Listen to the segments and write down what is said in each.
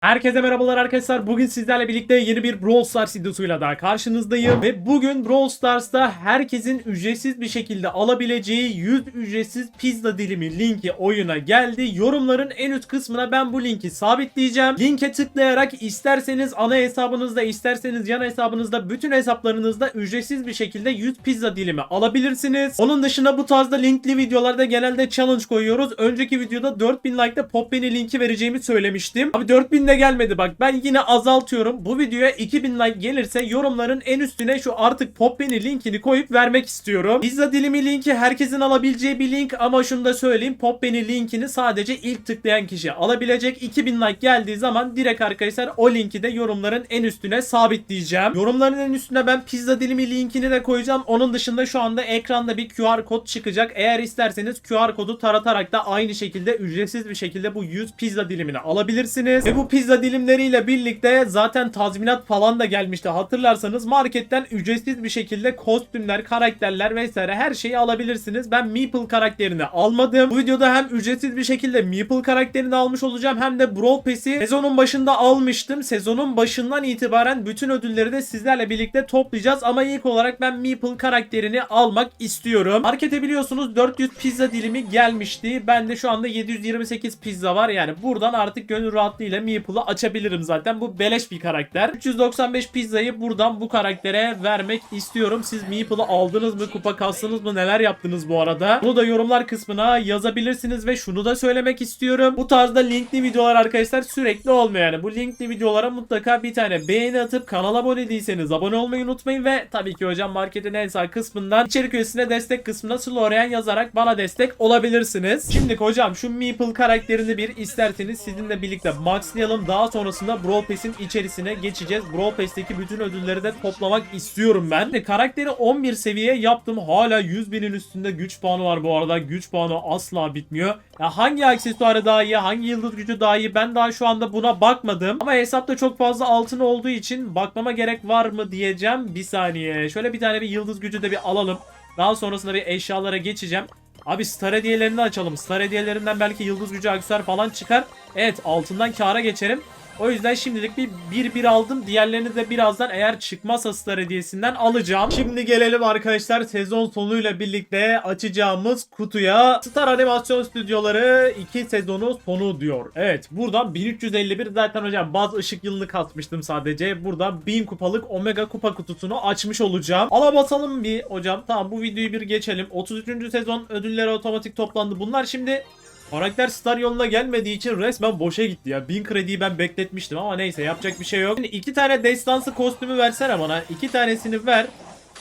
Herkese merhabalar arkadaşlar. Bugün sizlerle birlikte yeni bir Brawl Stars videosuyla daha karşınızdayım. Ve bugün Brawl Stars'ta herkesin ücretsiz bir şekilde alabileceği 100 ücretsiz pizza dilimi linki oyuna geldi. Yorumların en üst kısmına ben bu linki sabitleyeceğim. Linke tıklayarak isterseniz ana hesabınızda isterseniz yan hesabınızda bütün hesaplarınızda ücretsiz bir şekilde 100 pizza dilimi alabilirsiniz. Onun dışında bu tarzda linkli videolarda genelde challenge koyuyoruz. Önceki videoda 4000 like'da Poppenny linki vereceğimi söylemiştim. Abi 4000 de gelmedi bak. Ben yine azaltıyorum. Bu videoya 2000 like gelirse yorumların en üstüne şu artık Poppenny linkini koyup vermek istiyorum. Pizza dilimi linki herkesin alabileceği bir link ama şunu da söyleyeyim. Poppenny linkini sadece ilk tıklayan kişi alabilecek. 2000 like geldiği zaman direkt arkadaşlar o linki de yorumların en üstüne sabitleyeceğim. Yorumların en üstüne ben pizza dilimi linkini de koyacağım. Onun dışında şu anda ekranda bir QR kod çıkacak. Eğer isterseniz QR kodu taratarak da aynı şekilde ücretsiz bir şekilde bu 100 pizza dilimini alabilirsiniz. Ve bu pizza dilimleriyle birlikte zaten tazminat falan da gelmişti. Hatırlarsanız marketten ücretsiz bir şekilde kostümler, karakterler vesaire her şeyi alabilirsiniz. Ben Meeple karakterini almadım. Bu videoda hem ücretsiz bir şekilde Meeple karakterini almış olacağım hem de Brawl Pass'i sezonun başında almıştım. Sezonun başından itibaren bütün ödülleri de sizlerle birlikte toplayacağız. Ama ilk olarak ben Meeple karakterini almak istiyorum. Markete biliyorsunuz 400 pizza dilimi gelmişti. Ben de şu anda 728 pizza var. Yani buradan artık gönül rahatlığıyla Meeple'ı açabilirim zaten. Bu beleş bir karakter. 395 pizzayı buradan bu karaktere vermek istiyorum. Siz Meeple'ı aldınız mı? Kupa kastınız mı? Neler yaptınız bu arada? Bunu da yorumlar kısmına yazabilirsiniz ve şunu da söylemek istiyorum. Bu tarzda linkli videolar arkadaşlar sürekli olmuyor yani. Bu linkli videolara mutlaka bir tane beğeni atıp kanala abone değilseniz abone olmayı unutmayın ve tabii ki hocam marketin en sağ kısmından içerik üyesine destek kısmına Slorian yazarak bana destek olabilirsiniz. Şimdi hocam şu Meeple karakterini bir isterseniz sizinle birlikte maxlayalım. Daha sonrasında Brawl Pass'in içerisine geçeceğiz. Brawl Pass'teki bütün ödülleri de toplamak istiyorum ben. Şimdi karakteri 11 seviye yaptım. Hala 100 binin üstünde güç puanı var bu arada. Güç puanı asla bitmiyor. Ya hangi aksesuarı daha iyi, hangi yıldız gücü daha iyi ben daha şu anda buna bakmadım. Ama hesapta çok fazla altın olduğu için bakmama gerek var mı diyeceğim. Bir saniye. Şöyle bir tane bir yıldız gücü de bir alalım. Daha sonrasında bir eşyalara geçeceğim. Abi star hediyelerini açalım. Star hediyelerinden belki yıldız gücü aksesuar falan çıkar. Evet altından kâra geçerim. O yüzden şimdilik bir 1-1 aldım. Diğerlerini de birazdan eğer çıkmazsa Star hediyesinden alacağım. Şimdi gelelim arkadaşlar sezon sonuyla birlikte açacağımız kutuya. Star Animasyon Stüdyoları 2 sezonu sonu diyor. Evet buradan 1351 zaten hocam baz ışık yılını katmıştım sadece. Buradan 1000 kupalık Omega kupa kutusunu açmış olacağım. Ala basalım bir hocam. Tamam bu videoyu bir geçelim. 33. sezon ödülleri otomatik toplandı. Bunlar şimdi Karakter star yoluna gelmediği için resmen boşa gitti ya. 1000 krediyi ben bekletmiştim ama neyse yapacak bir şey yok. Şimdi iki tane destansı kostümü versene bana. İki tanesini ver.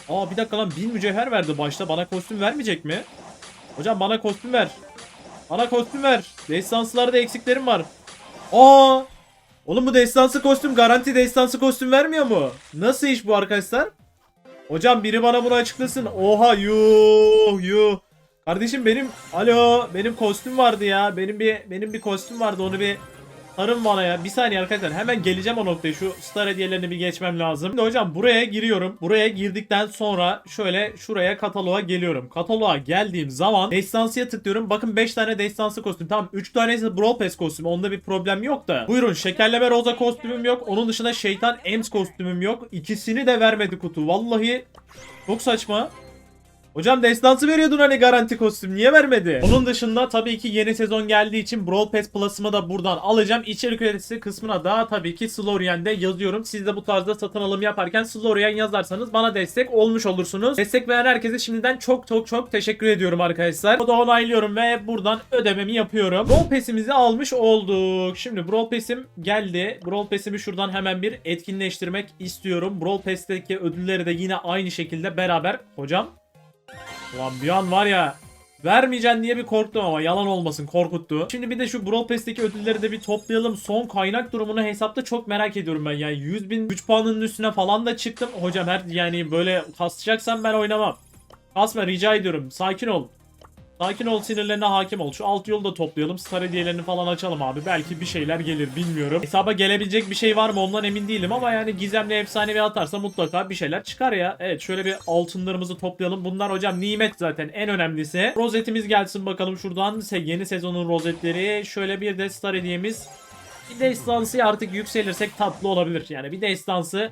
Aa bir dakika lan 1000 mücevher verdi başta. Bana kostüm vermeyecek mi? Hocam bana kostüm ver. Bana kostüm ver. Destansılarda eksiklerim var. Aa! Oğlum bu destansı kostüm garanti destansı kostüm vermiyor mu? Nasıl iş bu arkadaşlar? Hocam biri bana bunu açıklasın. Oha yuh yuh. Kardeşim benim alo benim kostüm vardı ya. Benim bir benim bir kostüm vardı. Onu bir sarın bana ya. Bir saniye arkadaşlar. Hemen geleceğim o noktaya. Şu star hediyelerini bir geçmem lazım. Şimdi hocam buraya giriyorum. Buraya girdikten sonra şöyle şuraya kataloğa geliyorum. Kataloğa geldiğim zaman destansıya tıklıyorum. Bakın 5 tane destansı kostüm. Tamam 3 tanesi Brawl Pass kostümü. Onda bir problem yok da. Buyurun şekerleme roza kostümüm yok. Onun dışında şeytan Ems kostümüm yok. İkisini de vermedi kutu. Vallahi çok saçma. Hocam destansı veriyordun hani garanti kostüm niye vermedi? Onun dışında tabii ki yeni sezon geldiği için Brawl Pass Plus'ımı da buradan alacağım. İçerik üretisi kısmına da tabii ki Slorian'de yazıyorum. Siz de bu tarzda satın alım yaparken Slorian yazarsanız bana destek olmuş olursunuz. Destek veren herkese şimdiden çok çok çok teşekkür ediyorum arkadaşlar. O da onaylıyorum ve buradan ödememi yapıyorum. Brawl Pass'imizi almış olduk. Şimdi Brawl Pass'im geldi. Brawl Pass'imi şuradan hemen bir etkinleştirmek istiyorum. Brawl Pass'teki ödülleri de yine aynı şekilde beraber. Hocam Ulan bir an var ya vermeyeceksin diye bir korktum ama yalan olmasın korkuttu. Şimdi bir de şu Brawl Pass'teki ödülleri de bir toplayalım. Son kaynak durumunu hesapta çok merak ediyorum ben. Yani 100 bin güç puanının üstüne falan da çıktım. Hocam her yani böyle kasacaksan ben oynamam. Kasma rica ediyorum. Sakin ol. Sakin ol sinirlerine hakim ol. Şu alt yolu da toplayalım. Star hediyelerini falan açalım abi. Belki bir şeyler gelir bilmiyorum. Hesaba gelebilecek bir şey var mı ondan emin değilim ama yani gizemli efsanevi atarsa mutlaka bir şeyler çıkar ya. Evet şöyle bir altınlarımızı toplayalım. Bunlar hocam nimet zaten en önemlisi. Rozetimiz gelsin bakalım şuradan. Yeni sezonun rozetleri. Şöyle bir de star hediyemiz. Bir destansı artık yükselirsek tatlı olabilir. Yani bir destansı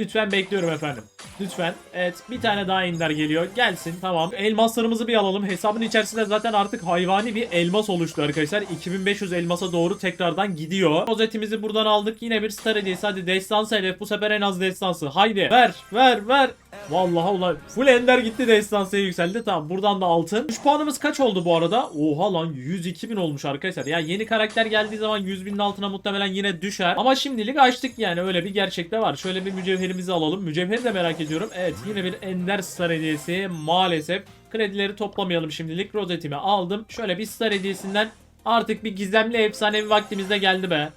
lütfen bekliyorum efendim. Lütfen. Evet bir tane daha ender geliyor. Gelsin tamam. Elmaslarımızı bir alalım. Hesabın içerisinde zaten artık hayvani bir elmas oluştu arkadaşlar. 2500 elmasa doğru tekrardan gidiyor. Rozetimizi buradan aldık. Yine bir star hediyesi. Hadi destansı hedef. Bu sefer en az destansı. Haydi. Ver ver ver. Vallahi ulan full ender gitti destansıya yükseldi. Tamam buradan da altın. 3 puanımız kaç oldu bu arada? Oha lan 102 bin olmuş arkadaşlar. Ya yeni karakter geldiği zaman 100 binin altına muhtemelen yine düşer. Ama şimdilik açtık yani öyle bir gerçek de var. Şöyle bir mücevherimizi alalım. Mücevheri de merak ediyorum. Evet yine bir ender star hediyesi maalesef. Kredileri toplamayalım şimdilik. Rozetimi aldım. Şöyle bir star hediyesinden artık bir gizemli efsanevi vaktimizde geldi be.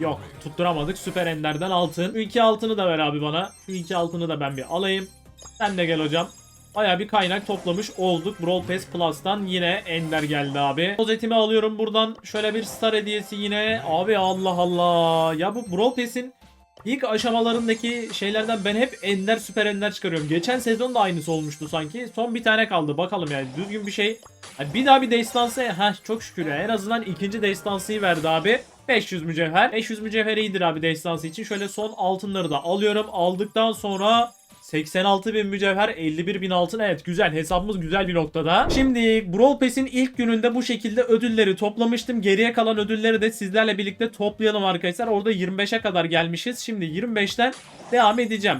Yok tutturamadık. Süper Ender'den altın. İki altını da ver abi bana. İki altını da ben bir alayım. Sen de gel hocam. Baya bir kaynak toplamış olduk. Brawl Pass Plus'tan yine Ender geldi abi. Rozetimi alıyorum buradan. Şöyle bir star hediyesi yine. Abi Allah Allah. Ya bu Brawl Pass'in ilk aşamalarındaki şeylerden ben hep Ender Süper Ender çıkarıyorum. Geçen sezon da aynısı olmuştu sanki. Son bir tane kaldı. Bakalım yani düzgün bir şey. Bir daha bir destansı. Heh çok şükür ya. En azından ikinci destansıyı verdi abi. 500 mücevher. 500 mücevher iyidir abi destansı için. Şöyle son altınları da alıyorum. Aldıktan sonra 86 bin mücevher 51 bin altın evet güzel hesabımız güzel bir noktada. Şimdi Brawl Pass'in ilk gününde bu şekilde ödülleri toplamıştım. Geriye kalan ödülleri de sizlerle birlikte toplayalım arkadaşlar. Orada 25'e kadar gelmişiz. Şimdi 25'ten devam edeceğim.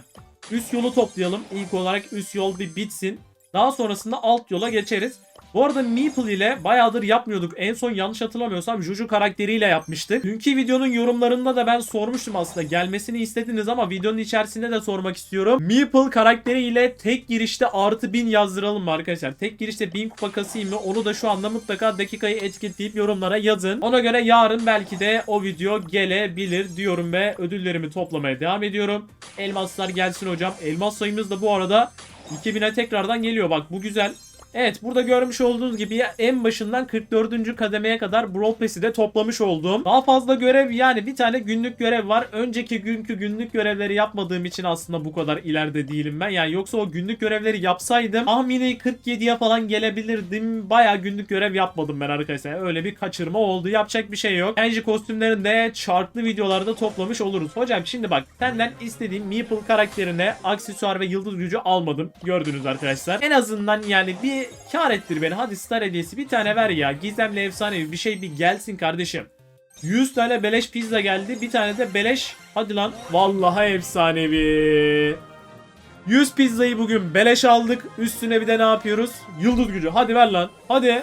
Üst yolu toplayalım. İlk olarak üst yol bir bitsin. Daha sonrasında alt yola geçeriz. Bu arada Meeple ile bayağıdır yapmıyorduk. En son yanlış hatırlamıyorsam Juju karakteriyle yapmıştık. Dünkü videonun yorumlarında da ben sormuştum aslında. Gelmesini istediniz ama videonun içerisinde de sormak istiyorum. Meeple karakteriyle tek girişte artı 1000 yazdıralım mı arkadaşlar? Tek girişte 1000 kupa kasayım mı? Onu da şu anda mutlaka dakikayı etiketleyip yorumlara yazın. Ona göre yarın belki de o video gelebilir diyorum ve ödüllerimi toplamaya devam ediyorum. Elmaslar gelsin hocam. Elmas sayımız da bu arada 2000'e tekrardan geliyor. Bak bu güzel. Evet burada görmüş olduğunuz gibi en başından 44. kademeye kadar Brawl Pass'i de toplamış oldum. Daha fazla görev yani bir tane günlük görev var. Önceki günkü günlük görevleri yapmadığım için aslında bu kadar ileride değilim ben. Yani yoksa o günlük görevleri yapsaydım tahmini 47'ye falan gelebilirdim. Baya günlük görev yapmadım ben arkadaşlar. Öyle bir kaçırma oldu. Yapacak bir şey yok. Kenji kostümlerini de çarklı videolarda toplamış oluruz. Hocam şimdi bak senden istediğim Meeple karakterine aksesuar ve yıldız gücü almadım. Gördünüz arkadaşlar. En azından yani bir kar ettir beni. Hadi star hediyesi bir tane ver ya. Gizemli efsanevi bir şey bir gelsin kardeşim. 100 tane beleş pizza geldi. Bir tane de beleş. Hadi lan. Vallahi efsanevi. 100 pizzayı bugün beleş aldık. Üstüne bir de ne yapıyoruz? Yıldız gücü. Hadi ver lan. Hadi.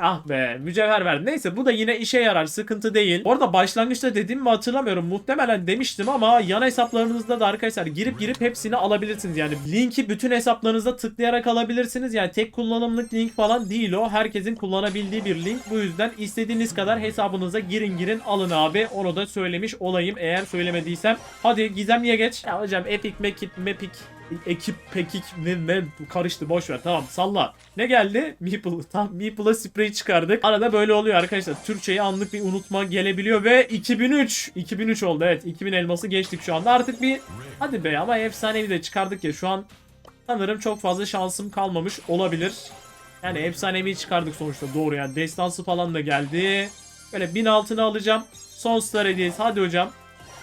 Ah be mücevher verdi. Neyse bu da yine işe yarar sıkıntı değil. Bu arada başlangıçta dediğim mi hatırlamıyorum. Muhtemelen demiştim ama yan hesaplarınızda da arkadaşlar girip girip hepsini alabilirsiniz. Yani linki bütün hesaplarınızda tıklayarak alabilirsiniz. Yani tek kullanımlık link falan değil o. Herkesin kullanabildiği bir link. Bu yüzden istediğiniz kadar hesabınıza girin girin alın abi. Onu da söylemiş olayım eğer söylemediysem. Hadi Gizemli'ye geç. Ya hocam Epic, Mekip, Mepik ekip pekik ne, ne karıştı boş ver tamam salla. Ne geldi? Meeple. Tam Meeple'a sprey çıkardık. Arada böyle oluyor arkadaşlar. Türkçeyi anlık bir unutma gelebiliyor ve 2003. 2003 oldu evet. 2000 elması geçtik şu anda. Artık bir hadi be ama efsanevi de çıkardık ya şu an sanırım çok fazla şansım kalmamış olabilir. Yani efsanevi çıkardık sonuçta doğru yani. Destansı falan da geldi. Böyle 1000 altını alacağım. Son star hediyesi. Hadi hocam.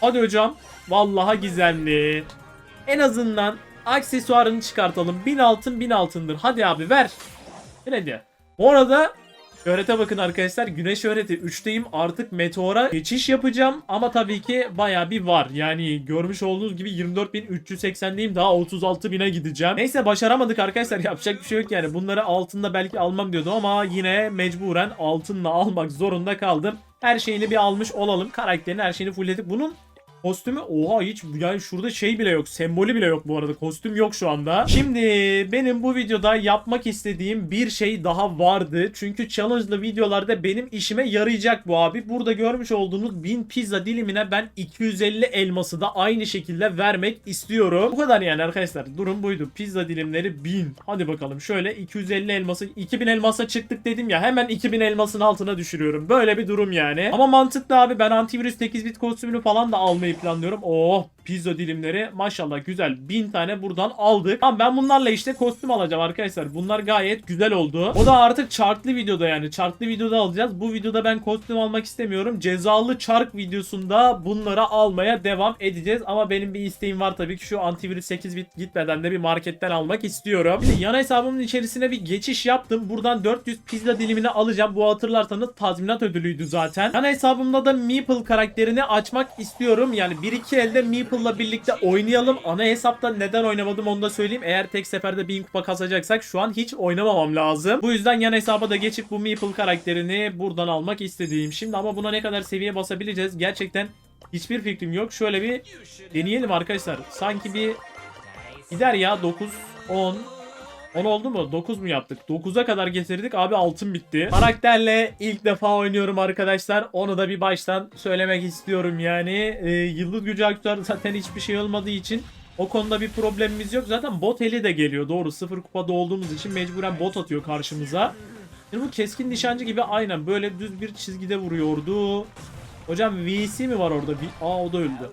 Hadi hocam. Vallahi gizemli. En azından aksesuarını çıkartalım. 1000 altın 1000 altındır. Hadi abi ver. Hadi. Bu arada şöhrete bakın arkadaşlar. Güneş şöhreti 3'teyim. Artık meteora geçiş yapacağım. Ama tabii ki baya bir var. Yani görmüş olduğunuz gibi 24.380'deyim. Daha 36.000'e gideceğim. Neyse başaramadık arkadaşlar. Yapacak bir şey yok yani. Bunları altında belki almam diyordum ama yine mecburen altınla almak zorunda kaldım. Her şeyini bir almış olalım. Karakterin her şeyini fullledik. Bunun Kostümü oha hiç yani şurada şey bile yok. Sembolü bile yok bu arada. Kostüm yok şu anda. Şimdi benim bu videoda yapmak istediğim bir şey daha vardı. Çünkü challenge'lı videolarda benim işime yarayacak bu abi. Burada görmüş olduğunuz 1000 pizza dilimine ben 250 elması da aynı şekilde vermek istiyorum. Bu kadar yani arkadaşlar. Durum buydu. Pizza dilimleri 1000. Hadi bakalım şöyle 250 elması 2000 elmasa çıktık dedim ya. Hemen 2000 elmasın altına düşürüyorum. Böyle bir durum yani. Ama mantıklı abi ben antivirüs 8 bit kostümünü falan da almayı planlıyorum. Oh pizza dilimleri maşallah güzel 1000 tane buradan aldık. Tamam ben bunlarla işte kostüm alacağım arkadaşlar. Bunlar gayet güzel oldu. O da artık çarklı videoda yani çarklı videoda alacağız. Bu videoda ben kostüm almak istemiyorum. Cezalı çark videosunda bunları almaya devam edeceğiz. Ama benim bir isteğim var tabii ki şu antivirüs 8 bit gitmeden de bir marketten almak istiyorum. Şimdi yan hesabımın içerisine bir geçiş yaptım. Buradan 400 pizza dilimini alacağım. Bu hatırlarsanız tazminat ödülüydü zaten. Yan hesabımda da Meeple karakterini açmak istiyorum. Yani 1-2 elde Meeple'la birlikte oynayalım. Ana hesapta neden oynamadım onu da söyleyeyim. Eğer tek seferde 1000 kupa kasacaksak şu an hiç oynamamam lazım. Bu yüzden yan hesaba da geçip bu Meeple karakterini buradan almak istediğim. Şimdi ama buna ne kadar seviye basabileceğiz? Gerçekten hiçbir fikrim yok. Şöyle bir deneyelim arkadaşlar. Sanki bir gider ya 9, 10, 10 oldu mu? 9 mu yaptık? 9'a kadar getirdik. Abi altın bitti. Karakterle ilk defa oynuyorum arkadaşlar. Onu da bir baştan söylemek istiyorum yani. Ee, yıldız gücü aktör zaten hiçbir şey olmadığı için o konuda bir problemimiz yok. Zaten bot eli de geliyor. Doğru. Sıfır kupada olduğumuz için mecburen bot atıyor karşımıza. Şimdi bu keskin nişancı gibi aynen böyle düz bir çizgide vuruyordu. Hocam VC mi var orada? Aa o da öldü.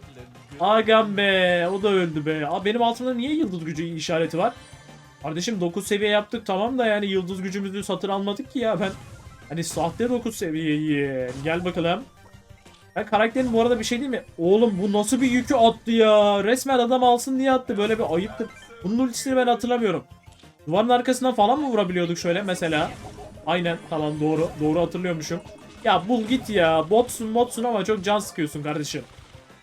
Agam be o da öldü be. Aa benim altımda niye yıldız gücü işareti var? Kardeşim 9 seviye yaptık tamam da yani yıldız gücümüzü satın almadık ki ya ben. Hani sahte 9 seviyeyi. Gel bakalım. Ben karakterin bu arada bir şey değil mi? Oğlum bu nasıl bir yükü attı ya? Resmen adam alsın diye attı. Böyle bir ayıptır. Bunun ultisini ben hatırlamıyorum. Duvarın arkasından falan mı vurabiliyorduk şöyle mesela? Aynen tamam doğru. Doğru hatırlıyormuşum. Ya bul git ya. Botsun botsun ama çok can sıkıyorsun kardeşim.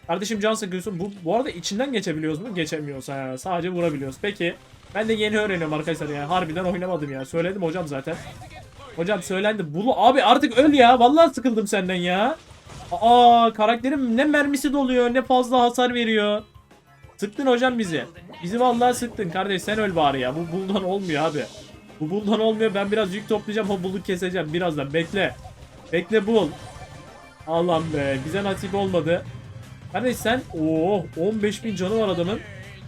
Kardeşim can sıkıyorsun. Bu, bu arada içinden geçebiliyoruz mu? Geçemiyoruz ha. Sadece vurabiliyoruz. Peki. Ben de yeni öğreniyorum arkadaşlar ya. Harbiden oynamadım ya. Söyledim hocam zaten. Hocam söylendi. Bulu abi artık öl ya. Vallahi sıkıldım senden ya. Aa karakterim ne mermisi doluyor ne fazla hasar veriyor. Sıktın hocam bizi. Bizi vallahi sıktın kardeş sen öl bari ya. Bu buldan olmuyor abi. Bu buldan olmuyor. Ben biraz yük toplayacağım. O bulu keseceğim birazdan. Bekle. Bekle bul. Allah'ım be. Bize nasip olmadı. Kardeş sen ooo 15.000 canı var adamın.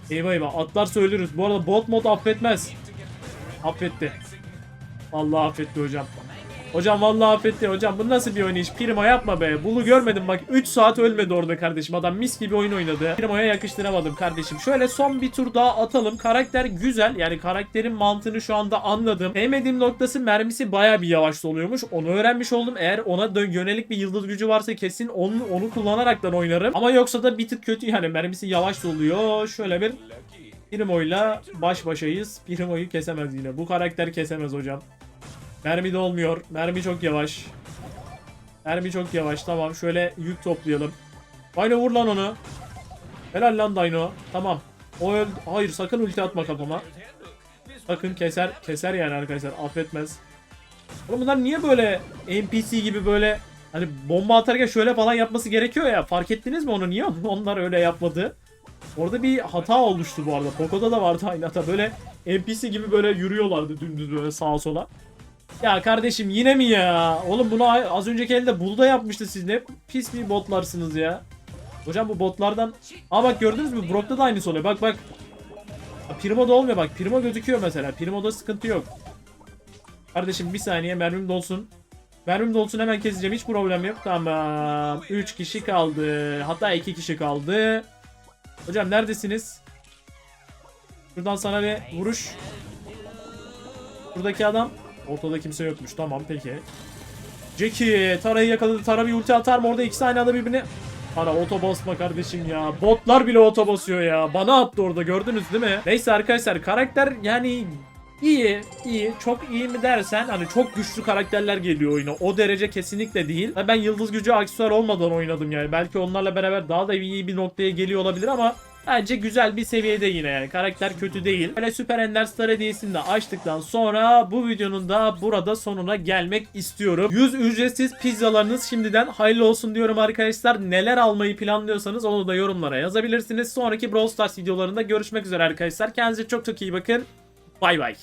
Eyvah eyvah atlarsa ölürüz. Bu arada bot mod affetmez. Affetti. Vallahi affetti hocam. Hocam vallahi affetti hocam. Bu nasıl bir oynayış? Primo yapma be. Bunu görmedim bak. 3 saat ölmedi orada kardeşim. Adam mis gibi oyun oynadı. Primo'ya yakıştıramadım kardeşim. Şöyle son bir tur daha atalım. Karakter güzel. Yani karakterin mantığını şu anda anladım. Sevmediğim noktası mermisi baya bir yavaş doluyormuş. Onu öğrenmiş oldum. Eğer ona yönelik bir yıldız gücü varsa kesin onu, onu kullanaraktan oynarım. Ama yoksa da bir tık kötü yani. Mermisi yavaş doluyor. Şöyle bir Primo'yla baş başayız. Primo'yu kesemez yine. Bu karakter kesemez hocam. Mermi de olmuyor. Mermi çok yavaş. Mermi çok yavaş. Tamam şöyle yük toplayalım. Dino vur lan onu. Helal lan Dino. Tamam. O öldü. Hayır sakın ulti atma kafama. Sakın keser. Keser yani arkadaşlar. Affetmez. Oğlum bunlar niye böyle NPC gibi böyle hani bomba atarken şöyle falan yapması gerekiyor ya. Fark ettiniz mi onu? Niye onlar öyle yapmadı? Orada bir hata olmuştu bu arada. Poco'da da vardı aynı hata. Böyle NPC gibi böyle yürüyorlardı dümdüz böyle sağa sola. Ya kardeşim yine mi ya? Oğlum bunu az önceki elde bulda yapmıştı siz ne pis bir botlarsınız ya. Hocam bu botlardan... Aa bak gördünüz mü? Brock'ta da aynısı oluyor. Bak bak. Ha, Primo'da olmuyor bak. Primo gözüküyor mesela. Primo'da sıkıntı yok. Kardeşim bir saniye mermim dolsun. Mermim dolsun hemen keseceğim. Hiç problem yok. Tamam. 3 kişi kaldı. Hatta 2 kişi kaldı. Hocam neredesiniz? Şuradan sana bir vuruş. Buradaki adam. Ortada kimse yokmuş. Tamam peki. Jackie Tara'yı yakaladı. Tara bir ulti atar mı orada ikisi aynı anda birbirine. Tara oto basma kardeşim ya. Botlar bile oto basıyor ya. Bana attı orada gördünüz değil mi? Neyse arkadaşlar karakter yani iyi iyi çok iyi mi dersen hani çok güçlü karakterler geliyor oyuna. O derece kesinlikle değil. Ben yıldız gücü aksesuar olmadan oynadım yani. Belki onlarla beraber daha da iyi bir noktaya geliyor olabilir ama Bence güzel bir seviyede yine yani. Karakter kötü değil. Böyle Süper Ender Star de açtıktan sonra bu videonun da burada sonuna gelmek istiyorum. 100 ücretsiz pizzalarınız şimdiden hayırlı olsun diyorum arkadaşlar. Neler almayı planlıyorsanız onu da yorumlara yazabilirsiniz. Sonraki Brawl Stars videolarında görüşmek üzere arkadaşlar. Kendinize çok çok iyi bakın. Bay bay.